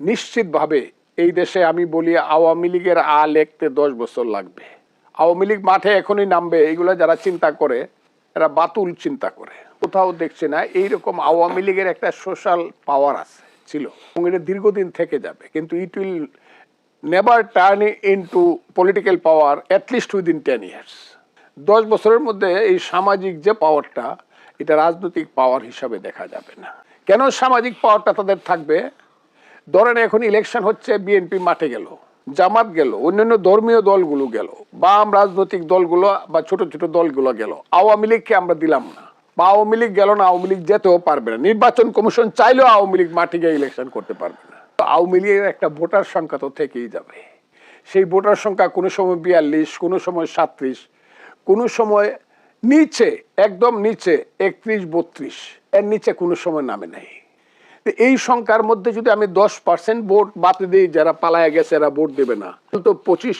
নিশ্চিতভাবে এই দেশে আমি বলি আওয়ামী লীগের আ লেখতে দশ বছর লাগবে। আওয়ামী লীগ মাঠে এখনই নামবে, এইগুলো যারা চিন্তা করে, এরা বাতুল চিন্তা করে। কোথাও দেখছে না, এইরকম আওয়ামী লীগের একটা সোশ্যাল পাওয়ার আছে, ছিল। এবং এটা দীর্ঘদিন থেকে যাবে, কিন্তু it will never turn into political power at least within ten years দশ বছরের মধ্যে এই সামাজিক যে পাওয়ারটা এটা রাজনৈতিক পাওয়ার হিসাবে দেখা যাবে না। কেন সামাজিক পাওয়ারটা তাদের থাকবে? ধরেন এখন ইলেকশন হচ্ছে বিএনপি মাঠে গেল, জামাত গেল, অন্যান্য ধর্মীয় দলগুলো গেল বাম রাজনৈতিক দলগুলো বা ছোট ছোট দলগুলো গেল, আওয়ামী লীগকে আমরা দিলাম না, বা আওয়ামী লীগ গেল না, আওয়ামী লীগ যেতেও পারবে না, নির্বাচন কমিশন চাইলেও আওয়ামী লীগ মাঠে গিয়ে ইলেকশন করতে পারবে না। তো আওয়ামী লীগের একটা ভোটার সংখ্যা তো থেকেই যাবে। সেই ভোটার সংখ্যা কোনো সময় বিয়াল্লিশ, কোনো সময় সাত্রিশ, কোনো সময় নিচে, একদম নিচে একত্রিশ, বত্রিশ, এর নিচে কোনো সময় নামে নাই। এই সংখ্যার মধ্যে যদি আমি দশ পার্সেন্ট ভোট বাদ দিই, যারা পালায় গেছে এরা ভোট দেবে না। তো পঁচিশ,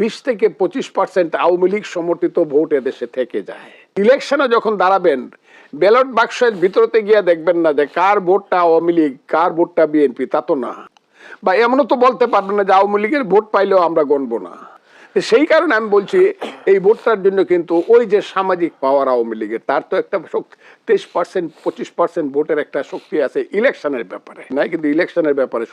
বিশ থেকে পঁচিশ পার্সেন্ট আওয়ামী লীগ সমর্থিত ভোট এদেশে থেকে যায়। ইলেকশনে যখন দাঁড়াবেন, ব্যালট বাক্সের ভিতরতে গিয়ে দেখবেন না যে কার ভোটটা আওয়ামী লীগ, কার ভোটটা বিএনপি, তা তো না। বা এমনও তো বলতে পারবেন না যে আওয়ামী লীগের ভোট পাইলেও আমরা গণবো না। সেই কারণে আমি বলছি, এই ভোটটার জন্য কিন্তু ওই যে সামাজিক পাওয়ার আওয়ামী লীগের, তার তো একটা শক্তি, তেইশ পার্সেন্ট পঁচিশ পার্সেন্ট ভোটের একটা শক্তি আছে ইলেকশনের ব্যাপারে। নাই কিন্তু ইলেকশনের ব্যাপারে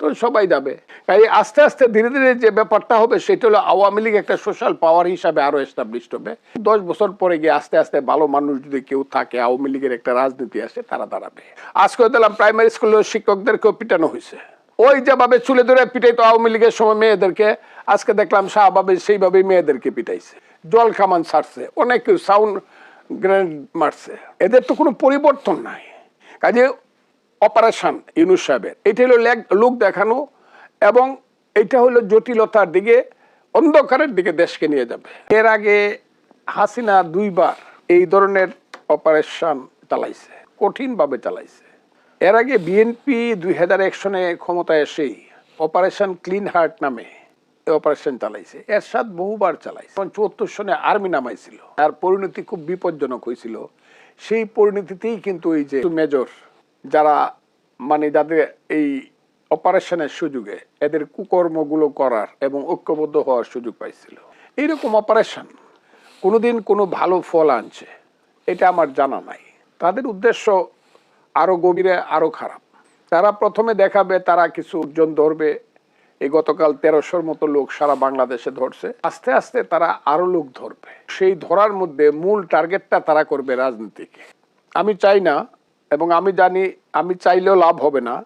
তো সবাই যাবে। তাই আস্তে আস্তে ধীরে ধীরে যে ব্যাপারটা হবে, সেটা হলো আওয়ামী লীগ একটা সোশ্যাল পাওয়ার হিসাবে আরও এস্টাবলিশড হবে। দশ বছর পরে গিয়ে আস্তে আস্তে ভালো মানুষ যদি কেউ থাকে, আওয়ামী লীগের একটা রাজনীতি আসে তারা দাঁড়াবে। আজকে দিলাম প্রাইমারি স্কুলের শিক্ষকদেরকেও পিটানো হয়েছে। ওই যেভাবে চুলে ধরে পিটাইতো আওয়ামী লীগের সময় মেয়েদেরকে, আজকে দেখলাম শাহবাবে সেইভাবেই মেয়েদেরকে পিটাইছে। জল কামান ছাড়ছে, অনেক সাউন্ড গ্রেনেড মারছে। এদের তো কোনো পরিবর্তন নাই। কাজে অপারেশন ইউনুস সাহেবের। এটা হলো লোক দেখানো এবং এটা হলো জটিলতার দিকে, অন্ধকারের দিকে দেশকে নিয়ে যাবে। এর আগে হাসিনা দুইবার এই ধরনের অপারেশন চালাইছে, কঠিনভাবে চালাইছে। এর আগে বিএনপি দুই হাজার এক সনে ক্ষমতায় এসেই অপারেশন ক্লিন হার্ট নামে অপারেশন চালাইছে। এর সাথ বহুবার চালাইছে। চুয়াত্তর সনে আর্মি নামাইছিল আর পরিণতি খুব বিপজ্জনক হয়েছিল। সেই পরিণতিতেই কিন্তু এই যে মেজর যারা মানে যাদের এই অপারেশনের সুযোগে এদের কুকর্মগুলো করার এবং ঐক্যবদ্ধ হওয়ার সুযোগ পাইছিল। এইরকম অপারেশন কোনোদিন কোনো ভালো ফল আনছে, এটা আমার জানা নাই। তাদের উদ্দেশ্য আরও গভীরে, আরও খারাপ। তারা প্রথমে দেখাবে তারা কিছু জন ধরবে। এই গতকাল তেরোশোর মতো লোক সারা বাংলাদেশে ধরছে। আস্তে আস্তে তারা আরও লোক ধরবে। সেই ধরার মধ্যে মূল টার্গেটটা তারা করবে রাজনীতিকে। আমি চাই না, এবং আমি জানি, আমি চাইলেও লাভ হবে না।